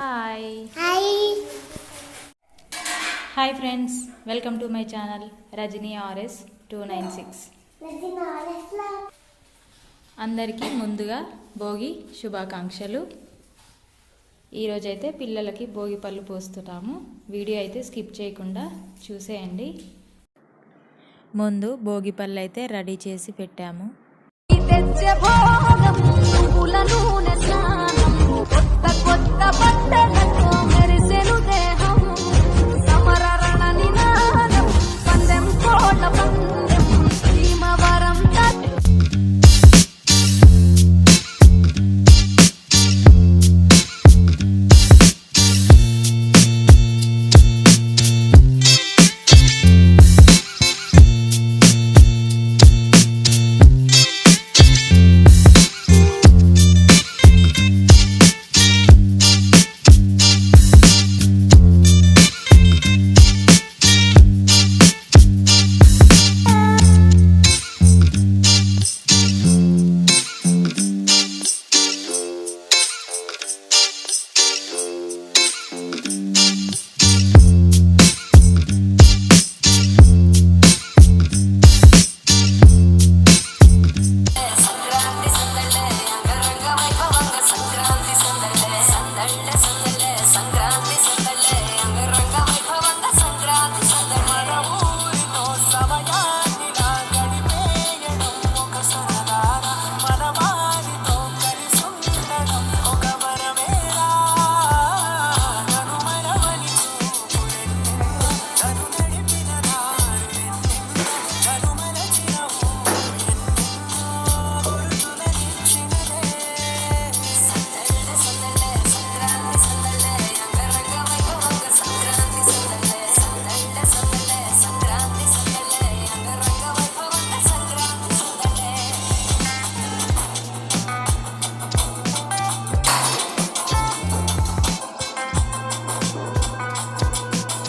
Hi hi hi friends welcome to my channel Rajani RS two nine six అందరికీ ముందుగా భోగి శుభాకాంక్షలు. ఈరోజైతే పిల్లలకి భోగి పళ్ళు పోస్తున్నాము. వీడియో అయితే స్కిప్ చేయకుండా చూసేయండి. ముందు భోగి పళ్ళు అయితే రెడీ చేసి పెట్టాము.